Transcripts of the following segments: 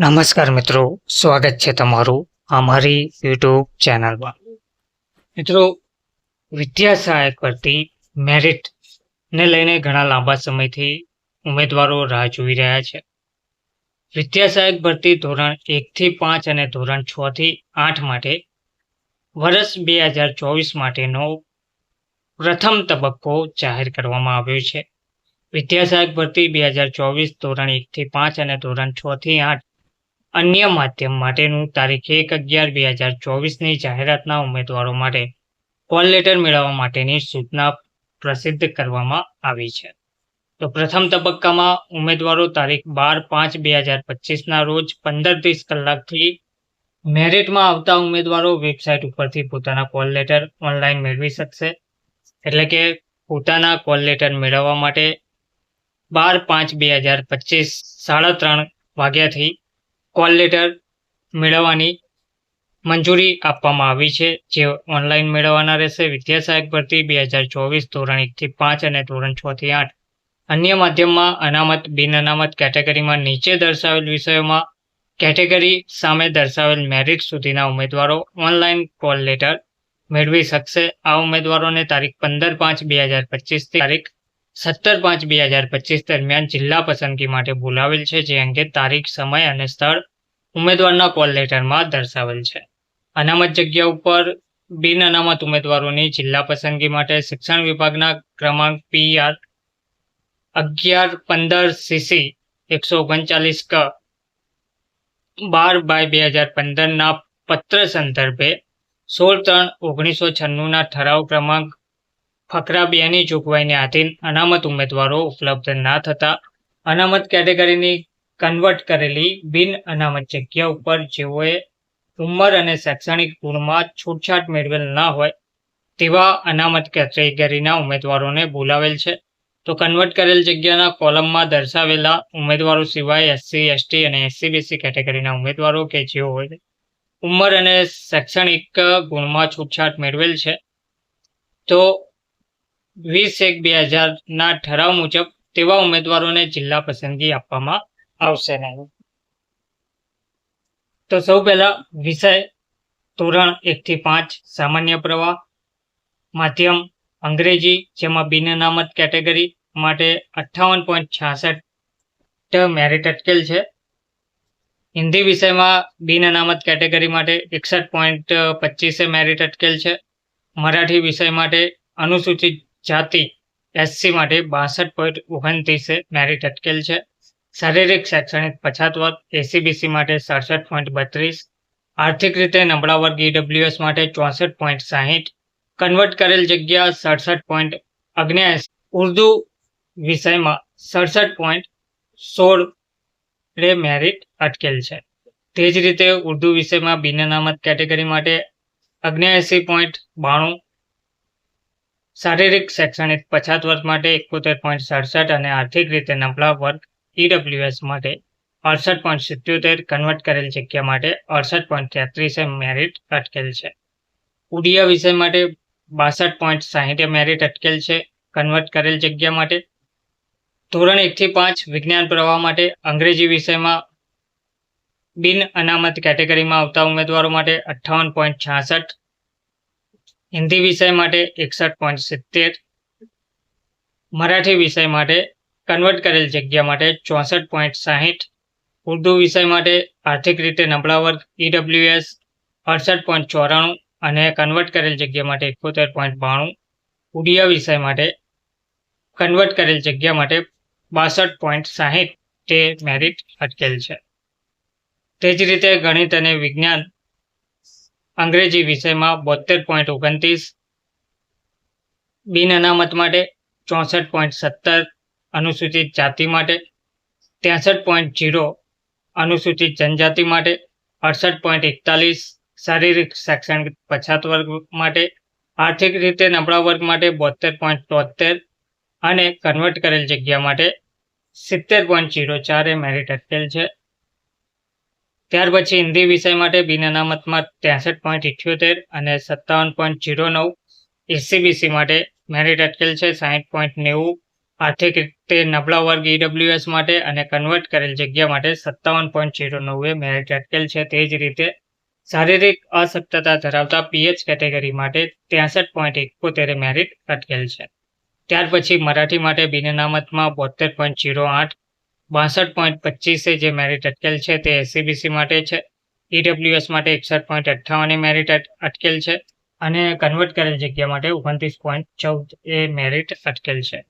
નમસ્કાર મિત્રો, સ્વાગત છે તમારું અમારી યુટ્યુબ ચેનલમાં. મિત્રો, વિદ્યા સહાયક ભરતી મેરિટને લઈને ઘણા લાંબા સમયથી ઉમેદવારો રાહ જોઈ રહ્યા છે. વિદ્યા સહાયક ભરતી ધોરણ એકથી પાંચ અને ધોરણ છ થી આઠ માટે વર્ષ બે હજાર ચોવીસ માટેનો પ્રથમ તબક્કો જાહેર કરવામાં આવ્યો છે. વિદ્યા સહાયક ભરતી બે હજાર ચોવીસ ધોરણ એકથી પાંચ અને ધોરણ છ આઠ અન્ય માધ્યમ માટેનું તારીખ એક અગિયાર બે હજાર ચોવીસની જાહેરાતના ઉમેદવારો માટે કોલ લેટર મેળવવા માટેની સૂચના પ્રસિદ્ધ કરવામાં આવી છે. તો પ્રથમ તબક્કામાં ઉમેદવારો તારીખ બાર પાંચ બે હજાર પચીસના રોજ પંદર ત્રીસ કલાકથી મેરિટમાં આવતા ઉમેદવારો વેબસાઇટ ઉપરથી પોતાના કોલ લેટર ઓનલાઈન મેળવી શકશે. એટલે કે પોતાના કોલ લેટર મેળવવા માટે બાર પાંચ બે હજાર પચીસ સાડા ત્રણ વાગ્યાથી કોલ લેટર મેળવવાની મંજૂરી આપવામાં આવી છે, જે ઓનલાઈન મેળવવાના રહેશે. વિદ્યા સહાયક ભરતી બે હજાર ચોવીસ ધોરણ એકથી પાંચ અને ધોરણ છ થી આઠ. અન્ય માધ્યમમાં અનામત, બિન અનામત કેટેગરીમાં નીચે દર્શાવેલ વિષયોમાં કેટેગરી સામે દર્શાવેલ મેરિટ સુધીના ઉમેદવારો ઓનલાઈન કોલ લેટર મેળવી શકશે. આ ઉમેદવારોને તારીખ પંદર પાંચ બે હજાર પચીસથી તારીખ સત્તર પાંચ બે હજાર પચીસ દરમિયાન જિલ્લા પસંદગી માટે બોલાવેલ છે, જે અંગે તારીખ, સમય અને સ્થળ ઉમેદવારના કોલ લેટરમાં દર્શાવેલ છે. અનામત જગ્યા ઉપર બિન અનામત ઉમેદવારોની જિલ્લા પસંદગી માટે શિક્ષણ વિભાગના ક્રમાંક પી આર અગિયાર પંદર સીસી એકસો ઓગણચાલીસ ક બાર બાય બે હજાર પંદરના પત્ર સંદર્ભે સોળ ત્રણ ઓગણીસો છન્નુંના ઠરાવ ક્રમાંક ફકરા બેની જોગવાઈને આધીન અનામત ઉમેદવારો ઉપલબ્ધ ના થતા અનામત કેટેગરીની કન્વર્ટ કરેલી બિન અનામત જગ્યા ઉપર જેઓએ ઉંમર અને શૈક્ષણિક ગુણમાં છૂટછાટ મેળવેલ ના હોય તેવા અનામત કેટેગરીના ઉમેદવારોને બોલાવેલ છે. તો કન્વર્ટ કરેલ જગ્યાના કોલમમાં દર્શાવેલા ઉમેદવારો સિવાય એસસી, એસટી અને એસસીબીસી કેટેગરીના ઉમેદવારો કે જેઓ ઉંમર અને શૈક્ષણિક ગુણમાં છૂટછાટ મેળવેલ છે. તો વીસ એક બે હજારના ઠરાવ મુજબ તેવા ઉમેદવારોને જિલ્લા પસંદગી આપવામાં આવશે નહીં. તો સૌ પહેલા વિષય ધોરણ એકથી પાંચ, સામાન્ય પ્રવાહ, માધ્યમ, અંગ્રેજી, જેમાં બિન અનામત કેટેગરી માટે અઠ્ઠાવન પોઈન્ટ છાસઠ મેરિટ અટકેલ છે. હિન્દી વિષયમાં બિન અનામત કેટેગરી માટે એકસઠ પોઈન્ટ પચીસે મેરિટ અટકેલ છે. મરાઠી વિષય માટે અનુસૂચિત જાતિ એસસી માટે બાસઠ પોઈન્ટ ઓગણત્રીસે મેરિટ અટકેલ છે. શારીરિક, શૈક્ષણિક પછાત વર્ગ એસીબીસી માટે સડસઠ પોઈન્ટ બત્રીસ. આર્થિક રીતે નબળા વર્ગ ઈડબ્લ્યુએસ માટે ચોસઠ પોઈન્ટ સાહીઠ. કન્વર્ટ કરેલ જગ્યા સડસઠ પોઈન્ટ અગ્નેએસી ઉર્દુ વિષયમાં સડસઠ પોઈન્ટ સોળ રે મેરિટ અટકેલ છે. તે જ રીતે ઉર્દુ વિષયમાં બિન અનામત કેટેગરી માટે અગ્નેએસી પોઈન્ટ બાણું. શારીરિક, શૈક્ષણિક પછાત વર્ગ માટે એકોતેર પોઈન્ટ સડસઠ અને આર્થિક રીતે નબળા વર્ગ ઈડબ્લ્યુએસ માટે અડસઠ પોઈન્ટ સિત્યોતેર કન્વર્ટ કરેલ જગ્યા માટે અડસઠ પોઈન્ટ તેત્રીસે મેરિટ અટકેલ છે. ઉડિયા વિષય માટે બાસઠ પોઈન્ટ સાહીઠે મેરિટ અટકેલ છે કન્વર્ટ કરેલ જગ્યા માટે. ધોરણ એકથી પાંચ વિજ્ઞાન પ્રવાહ માટે અંગ્રેજી વિષયમાં બિન અનામત કેટેગરીમાં આવતા ઉમેદવારો માટે અઠ્ઠાવન પોઈન્ટ છાસઠ હિન્દી વિષય માટે એકસઠ પોઈન્ટ સિત્તેર, મરાઠી વિષય માટે કન્વર્ટ કરેલ જગ્યા માટે ચોસઠ પોઈન્ટ સાહીઠ, ઉર્દુ વિષય માટે આર્થિક રીતે નબળા વર્ગ ઈડબ્લ્યુએસ અડસઠ પોઈન્ટ ચોરાણું અને કન્વર્ટ કરેલ જગ્યા માટે એકોતેર પોઈન્ટ બાણું, ઉડિયા વિષય માટે કન્વર્ટ કરેલ જગ્યા માટે બાસઠ પોઈન્ટ સાહીઠ તે મેરિટ અટકેલ છે. તે જ રીતે ગણિત અને વિજ્ઞાન અંગ્રેજી વિષયમાં બોતેર પોઈન્ટ ઓગણત્રીસ, બિન અનામત માટે ચોસઠ પોઈન્ટ સત્તર, અનુસૂચિત જાતિ માટે ત્રેસઠ પોઈન્ટ જીરો અનુસૂચિત જનજાતિ માટે અડસઠ પોઈન્ટ એકતાલીસ, શારીરિક, શૈક્ષણિક પછાત વર્ગ માટે, આર્થિક રીતે નબળા વર્ગ માટે બોતેર પોઈન્ટ તોતેર અને કન્વર્ટ કરેલ જગ્યા માટે સિત્તેર પોઈન્ટ જીરો ચારે મેરિટ અટકેલ છે. ત્યાર પછી હિન્દી વિષય માટે બિન અનામતમાં ત્રેસઠ પોઈન્ટ ઇઠ્યોતેર અને સત્તાવન પોઈન્ટ જીરો નવ એસીબીસી માટે મેરિટ અટકેલ છે સાહીઠ પોઈન્ટ નેવું આર્થિક રીતે નબળા વર્ગ ઈડબ્લ્યુએસ માટે અને કન્વર્ટ કરેલ જગ્યા માટે સત્તાવન પોઈન્ટ જીરો નવે મેરિટ અટકેલ છે. તે જ રીતે શારીરિક અશક્તતા ધરાવતા પીએચ કેટેગરી માટે ત્રેસઠ પોઈન્ટ એકોતેરે મેરિટ અટકેલ છે. ત્યાર પછી મરાઠી માટે બિન અનામતમાં બોતેર પોઈન્ટ જીરો આઠ બાસઠ પોઈન્ટ પચીસે જે મેરિટ અટકેલ છે તે એસસીબીસી માટે છે. ઈડબ્લ્યુએસ માટે એકસઠ પોઈન્ટ અઠ્ઠાવને મેરિટ અટકેલ છે. અને કન્વર્ટ કરેલ જગ્યા માટે ઓગણત્રીસ પોઈન્ટ ચૌદ એ મેરિટ અટકેલ છે.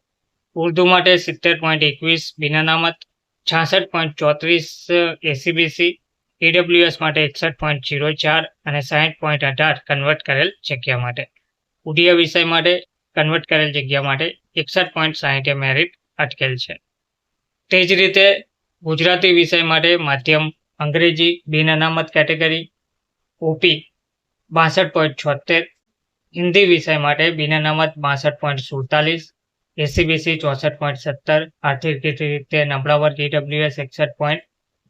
ઉર્દુ માટે સિત્તેર પોઈન્ટ એકવીસ બિનાનામત છાસઠ પોઈન્ટ ચોત્રીસ એસીબીસી ઈડબ્લ્યુએસ માટે એકસઠ પોઈન્ટ જીરો ચાર અને સાહીઠ પોઈન્ટ અઢાર કન્વર્ટ કરેલ જગ્યા માટે. ઉડિયા વિષય માટે કન્વર્ટ કરેલ જગ્યા માટે એકસઠ પોઈન્ટ સાહીઠે મેરિટ અટકેલ છે. તે જ રીતે ગુજરાતી વિષય માટે માધ્યમ, અંગ્રેજી બિન અનામત કેટેગરી, ઓપી બાસઠ પોઈન્ટ છોતેર, હિન્દી વિષય માટે બિન અનામત બાસઠ પોઈન્ટ સુડતાલીસ એસીબીસી ચોસઠ પોઈન્ટ સત્તર, આર્થિક રીતે નબળા વર્ગ ઈડબ્લ્યુએસ એકસઠ પોઈન્ટ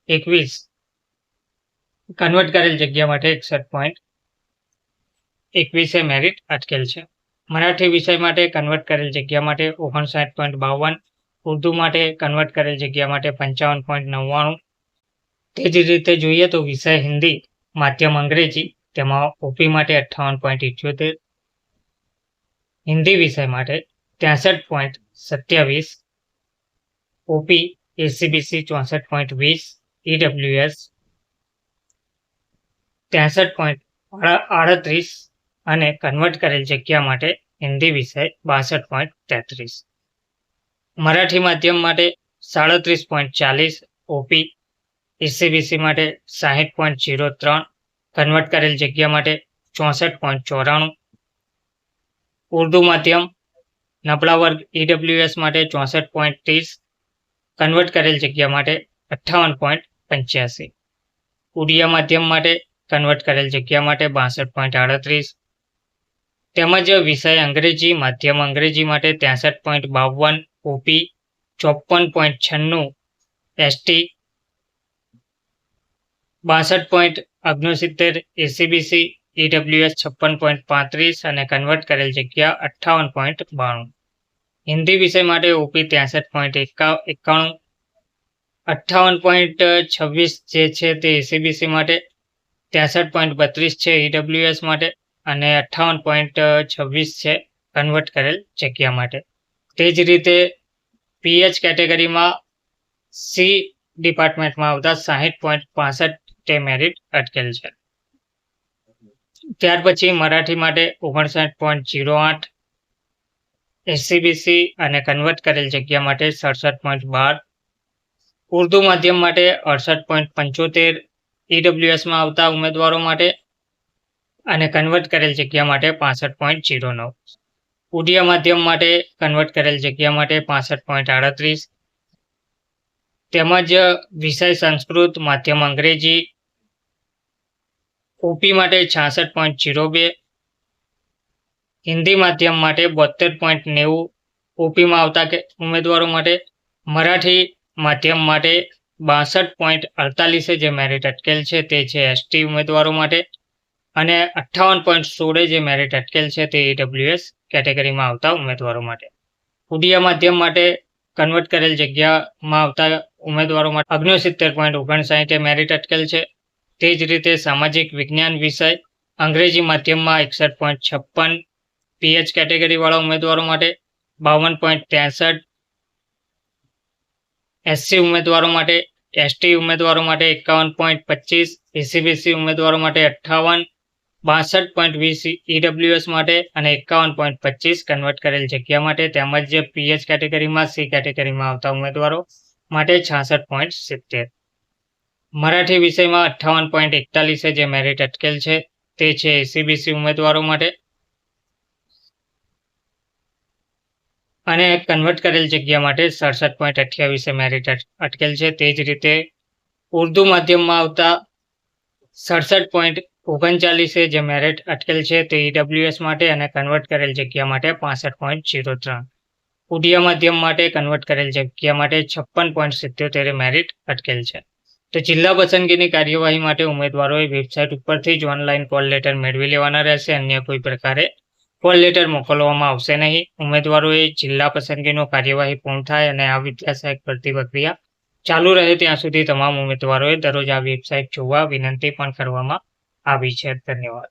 એકવીસ, કન્વર્ટ કરેલ જગ્યા માટે એકસઠ પોઈન્ટ એકવીસે મેરિટ અટકેલ છે. મરાઠી વિષય માટે કન્વર્ટ કરેલ જગ્યા માટે ઓગણસાઠ પોઈન્ટ બાવન ઉર્દુ માટે કન્વર્ટ કરેલ જગ્યા માટે પંચાવન પોઈન્ટ નવ્વાણું. તે જ રીતે જોઈએ તો વિષય હિન્દી, માધ્યમ અંગ્રેજી, તેમાં ઓપી માટે અઠ્ઠાવન પોઈન્ટ ઇઠ્યોતેર. હિન્દી વિષય માટે ત્રેસઠ પોઈન્ટ સત્યાવીસ. ઓપી એસીબીસી ચોસઠ પોઈન્ટ વીસ. ઈડબ્લ્યુએસ ત્રેસઠ પોઈન્ટ આડત્રીસ. અને કન્વર્ટ કરેલ જગ્યા માટે હિન્દી વિષય બાસઠ પોઈન્ટ તેત્રીસ. મરાઠી માધ્યમ માટે સાડત્રીસ પોઈન્ટ ચાલીસ ઓપી એસીબીસી માટે સાહીઠ પોઈન્ટ જીરો ત્રણ કન્વર્ટ કરેલ જગ્યા માટે ચોસઠ પોઈન્ટ ચોરાણું. ઉર્દુ માધ્યમ, નબળા વર્ગ ઈડબ્લ્યુએસ માટે ચોસઠ પોઈન્ટ ત્રીસ કન્વર્ટ કરેલ જગ્યા માટે અઠ્ઠાવન પોઈન્ટ પંચ્યાસી. ઉડિયા માધ્યમ માટે કન્વર્ટ કરેલ જગ્યા માટે બાસઠ પોઈન્ટ આડત્રીસ. તેમજ વિષય અંગ્રેજી, માધ્યમ અંગ્રેજી માટે ત્રેસઠ પોઈન્ટ બાવન ઓપી ચોપન પોઈન્ટ છન્નું એસટી બાસઠ પોઈન્ટ ઓગણસિત્તેર એસીબીસી ઈડબ્લ્યુએસ છપ્પન પોઈન્ટ પાંત્રીસ અને કન્વર્ટ કરેલ જગ્યા અઠ્ઠાવન પોઈન્ટ બાણું. હિન્દી વિષય માટે ઓપી ત્યાસઠ પોઈન્ટ એકા એકાણું અઠ્ઠાવન પોઈન્ટ છવ્વીસ જે છે તે એસીબીસી માટે ત્યાસઠ પોઈન્ટ બત્રીસ છે ઈડબ્લ્યુએસ માટે અને અઠ્ઠાવન પોઈન્ટ છવ્વીસ છે કન્વર્ટ કરેલ જગ્યા માટે. તે જ રીતે પીએચ કેટેગરીમાં સી ડિપાર્ટમેન્ટમાં આવતા સાહીઠ પોઈન્ટ પાસઠ તે મેરિટ અટકેલ છે. ત્યાર પછી મરાઠી માટે ઓગણસાઠ પોઈન્ટ જીરો આઠ એસસીબીસી અને કન્વર્ટ કરેલ જગ્યા માટે સડસઠ પોઈન્ટ બાર ઉર્દુ માધ્યમ માટે અડસઠ પોઈન્ટ પંચોતેર ઈડબ્લ્યુએસમાં આવતા ઉમેદવારો માટે અને કન્વર્ટ કરેલ જગ્યા માટે પાસઠ પોઈન્ટ જીરો નવ ઉડિયા માધ્યમ માટે કન્વર્ટ કરેલ જગ્યા માટે પાસઠ પોઈન્ટ આડત્રીસ. તેમજ વિષય સંસ્કૃત માધ્યમ અંગ્રેજી. ઓપી માટે છાસઠ પોઈન્ટ જીરો બે. હિન્દી માધ્યમ માટે બોતેર પોઈન્ટ નેવું. ઓપીમાં આવતા કે ઉમેદવારો માટે મરાઠી માધ્યમ માટે બાસઠ પોઈન્ટ અડતાલીસે જે મેરિટ અટકેલ છે તે છે એસટી ઉમેદવારો માટે. અને અઠ્ઠાવન પોઈન્ટ સોળે જે મેરિટ અટકેલ છે તે ઈડબ્લ્યુએસ કેટેગરીમાં આવતા ઉમેદવારો માટે. ઉડિયા માધ્યમ માટે કન્વર્ટ કરેલ જગ્યામાં આવતા ઉમેદવારો માટે ઓગણસિત્તેર પોઈન્ટ ઓગણસાઠે મેરિટ અટકેલ છે. તે જ રીતે સામાજિક વિજ્ઞાન વિષય, અંગ્રેજી માધ્યમમાં એકસઠ પોઈન્ટ છપ્પન, પીએચ કેટેગરીવાળા ઉમેદવારો માટે બાવન પોઈન્ટ ત્રેસઠ, એસસી ઉમેદવારો માટે, એસટી ઉમેદવારો માટે એકાવન પોઈન્ટ પચીસ એસીબીસી ઉમેદવારો માટે અઠ્ઠાવન બાસઠ પોઈન્ટ વીસ ઈડબ્લ્યુએસ માટે અને એકાવન પોઈન્ટ પચીસ કન્વર્ટ કરેલ જગ્યા માટે તેમજ પીએચ કેટેગરીમાં સી કેટેગરીમાં આવતા ઉમેદવારો માટે છાસઠ પોઈન્ટ સિત્તેર. મરાઠી વિષયમાં અઠ્ઠાવન પોઈન્ટ એકતાલીસે જે મેરિટ અટકેલ છે તે છે એસીબીસી ઉમેદવારો માટે. અને કન્વર્ટ કરેલ જગ્યા માટે સડસઠ પોઈન્ટ અઠ્યાવીસે મેરિટ અટકેલ છે. તે જ રીતે ઉર્દુ માધ્યમમાં આવતા સડસઠ પોઈન્ટ ઓગણચાલીસે જે મેરિટ અટકેલ છે તે ઈડબ્લ્યુએસ માટે અને કન્વર્ટ કરેલ જગ્યા માટે પાસઠ પોઈન્ટ જીરો ત્રણ. ઉડિયા માધ્યમ માટે કન્વર્ટ કરેલ જગ્યા માટે છપ્પન પોઈન્ટ સિત્યોતેર મેરિટ અટકેલ છે. તો જિલ્લા પસંદગીની કાર્યવાહી માટે ઉમેદવારોએ વેબસાઇટ ઉપરથી જ ઓનલાઈન કોલ લેટર મેળવી લેવાના રહેશે. અન્ય કોઈ પ્રકારે કોલ લેટર મોકલવામાં આવશે નહીં. ઉમેદવારોએ જિલ્લા પસંદગીનો કાર્યવાહી પૂર્ણ થાય અને આ વિદ્યાસહાયક ભરતી પ્રક્રિયા ચાલુ રહે ત્યાં સુધી તમામ ઉમેદવારોએ દરરોજ આ વેબસાઇટ જોવા વિનંતી પણ કરવામાં આવી છે. ધન્યવાદ.